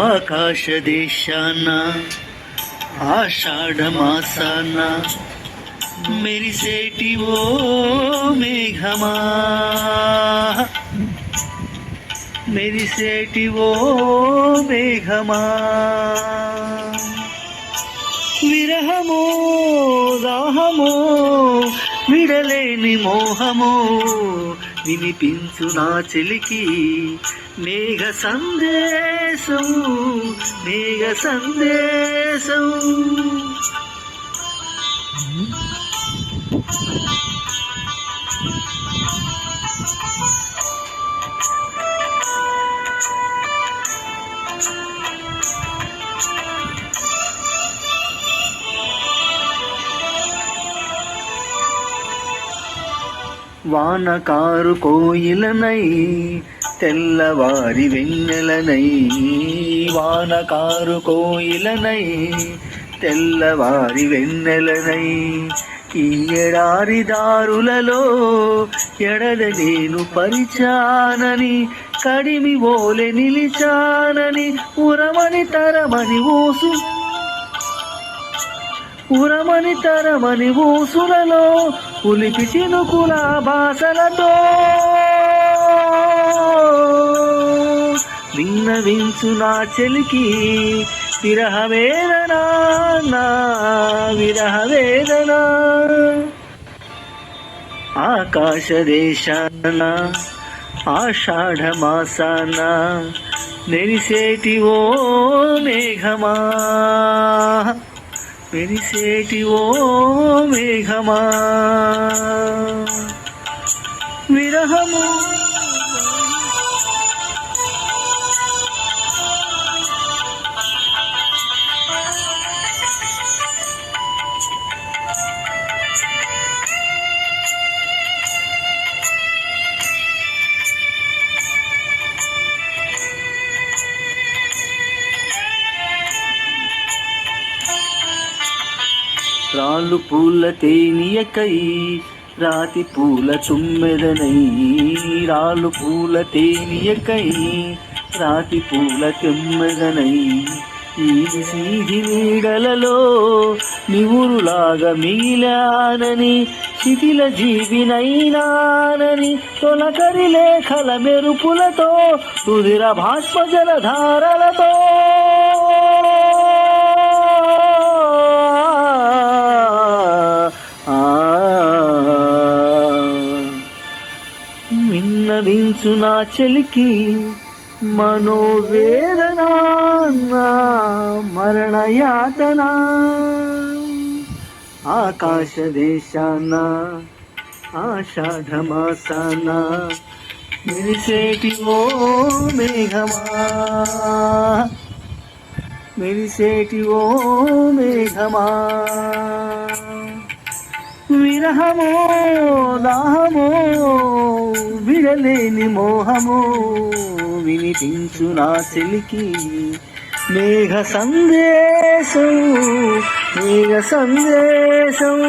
ఆకాశ దేశాన ఆషాఢ మాసాన మెరిసేటి ఓ మేఘమా మెరిసేటి ఓ మేఘమా విరహమో దాహమో విడలేని మోహమో వినిపించు నా చెలికి. మేఘ సందేశం మేఘ సందేశం. వానకారు కోయిలనై తెల్లవారి వెన్నెలనై. వానకారు కోయిలనై తెల్లవారి వెన్నెలనై. ఈ ఎడారి దారులలో ఎడల నేను పరిచానని కడిమి ఓలె నిలిచానని ఉరమని తరమని ఊసు. ఉరమని తరమని ఊసులలో ఉలిపి చినుకుల భాషలతో విన్నవించు నా చెలికి విరహ వేదన నా విరహ వేదన. ఆకాశ దేశాన ఆషాఢ మాసాన నెరిసేటి ఓ మేఘమా. మెరిసేటి ఓ మేఘమా. విరహము రాళ్ళు పూల తేనియకై రాతి పూల చుమ్మెదనై. రాళ్ళు పూల తేనియకై రాతి పూల తుమ్మెదనై ఈ సీధి నీడలలో నివురులాగా మిగిలానని శిథిల జీవినైనానని తొలకరి లేఖల మెరుపులతో రుధిర భాష్మ జలధారలతో విన్నవించు నా చెలికి మనోవేదన నా మరణయాతన. ఆకాశ దేశాన ఆషాఢ మెరిసేటి ఓ మేఘమా. మెరిసేటి ఓ మేఘమా. విరహమో దాహమో తీరలేని మోహమో వినిపించు నా చెలికి. మేఘ సందేశం మేఘ సందేశం.